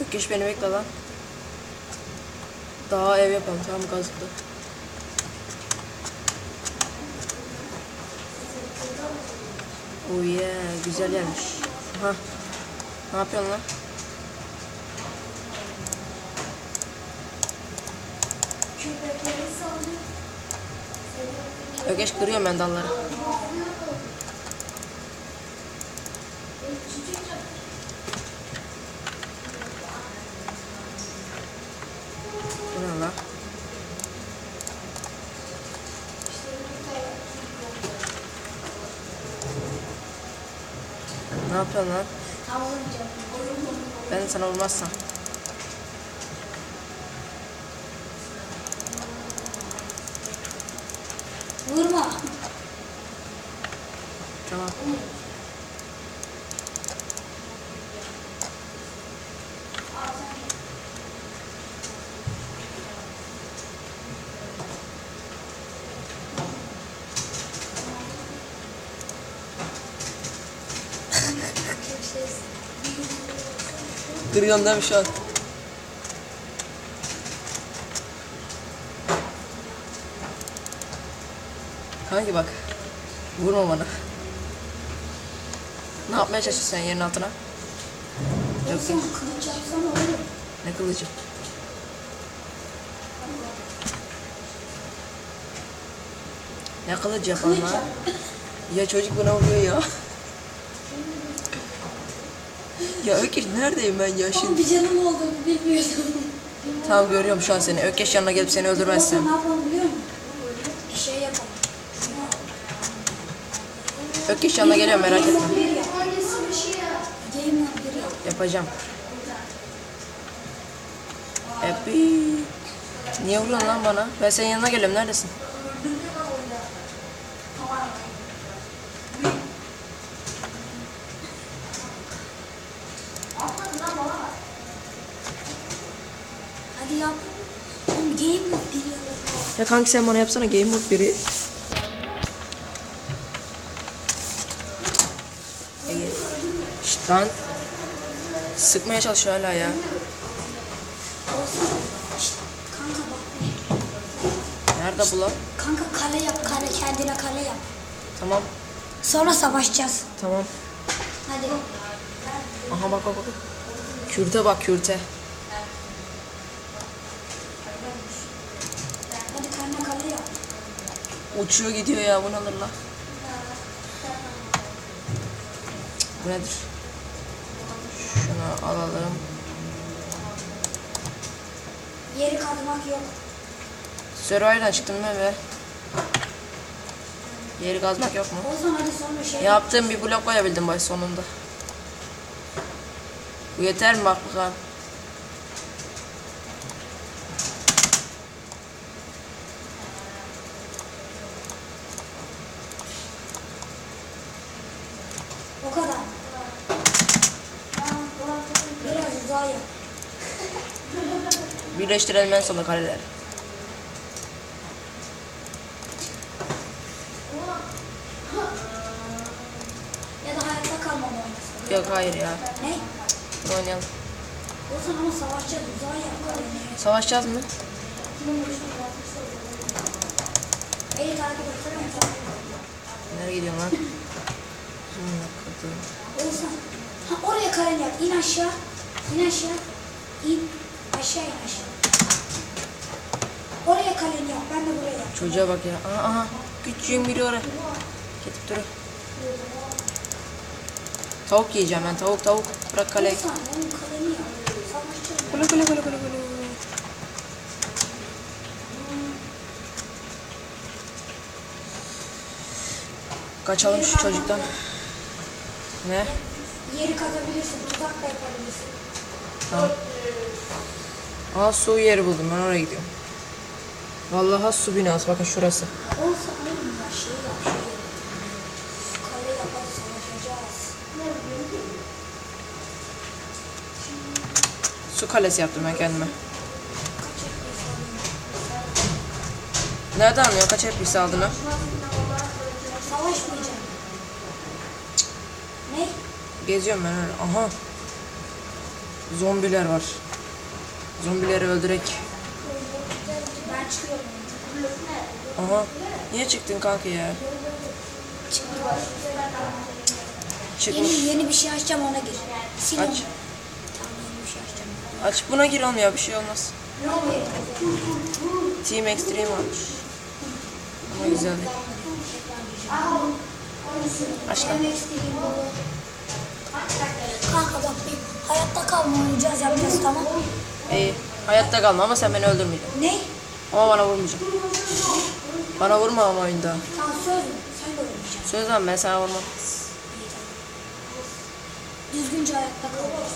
Öküş beni bekle lan. Daha ev yapalım tamam gazlı. Oh yeah güzel yermiş. Aha. Ne yapıyorsun lan? Ökeş kırıyorum ben dalları. Bu ne yapıyorsun lan? Ben sana vurmazsam. Vurma. Tamam. Kırıyorsun değil mi şu an? Kanki bak. Vurma bana. Ne yapmaya çalışıyorsun sen yerin altına? Yok Sen kılıç yapsana oğlum. ne kılıcı? Ne yapalım Kılıç lan? yap. Ya çocuk buna vuruyor ya. ya Ökeş neredeyim ben ya Oğlum şimdi? bir canım olduğunu bilmiyordum. Tamam görüyorum şu an seni. Ökeş yanına gelip seni öldürmezsem. ne yapalım biliyor musun? Bir şey yapalım. Ökeş yanına geliyor merak etme. Yapacağım. Happy. Niye vuruyorsun lan bana? Ben senin yanına geliyorum. Neredesin? Hadi yap. Game yap. Ya kanki sen bana yapsana Game Mode 1'i. Lan. Sıkmaya çalışıyor hala ya. Kanka bak. Nerede bu lan? Kanka kale yap kale kendine kale yap. Tamam. Sonra savaşacağız. Tamam. Hadi. Aha bak bak bak. Kürte bak kürte. Hadi kendine kale yap. Uçuyor gidiyor ya bu ne alır la? Bu nedir? Alalım. Yeri kazmak yok. Survivor'dan çıktım ben be. Yeri kazmak yok mu? O zaman hadi sonra şey yap. Yaptığım bir blok koyabildim baş sonunda. Bu yeter mi bak bakalım. O kadar. Biraz uzağa yap. Birleştirelim en sonunda kareleri. Ya da hayatta kalmam. Yok hayır ya. Ne? Dur oynayalım. O zaman ama savaşacağız. Uzağa kaleyi. Savaşacağız mı? Eğil takip etsene. Nereye gidiyorsun lan? Amına kodum. Olsan. Ha oraya kaleni yap. İn aşağı. İn aşağı. İn. Aşağı in aşağı. Oraya kaleni yap. Ben de buraya yap. Çocuğa bak ya. Aha aha. Küçüğüm biri oraya. Gidip durun. Tavuk yiyeceğim ben. Tavuk tavuk. Bırak kaleyi. Kule kule kule kule kule. Kaçalım şu çocuktan. Ne? Yeri kazabilirsin. Tuzak da yapabilirsin. Tamam. Aa su yeri buldum ben oraya gidiyorum. Vallahi su binası bakın şurası. Su kalesi yaptım ben kendime. Nereden anlıyor kaç FPS aldığını? Savaşmayacağım. Ne? Geziyorum ben öyle. Aha. Zombiler var. Zombileri öldürek. Ben çıkıyorum. Aha. Niye çıktın kanka ya? Çıkmış. Yeni, yeni bir şey açacağım ona gir. Sil onu. Aç. Tamam yeni bir şey açacağım. Aç buna gir oğlum ya bir şey olmaz. Ne oluyor? Team Extreme varmış. Ama güzel değil. Aç lan. Kanka bak bir hayatta kalma oynayacağız yapacağız tamam. İyi. Hayatta kalma ama sen beni öldürmeyeceksin. Ne? Ama bana vurmayacaksın. Bana vurma ama oyunda. Tamam söz mü? Sen de oynayacaksın. Söz lan ben sana vurmam. Düzgünce hayatta kalacağız.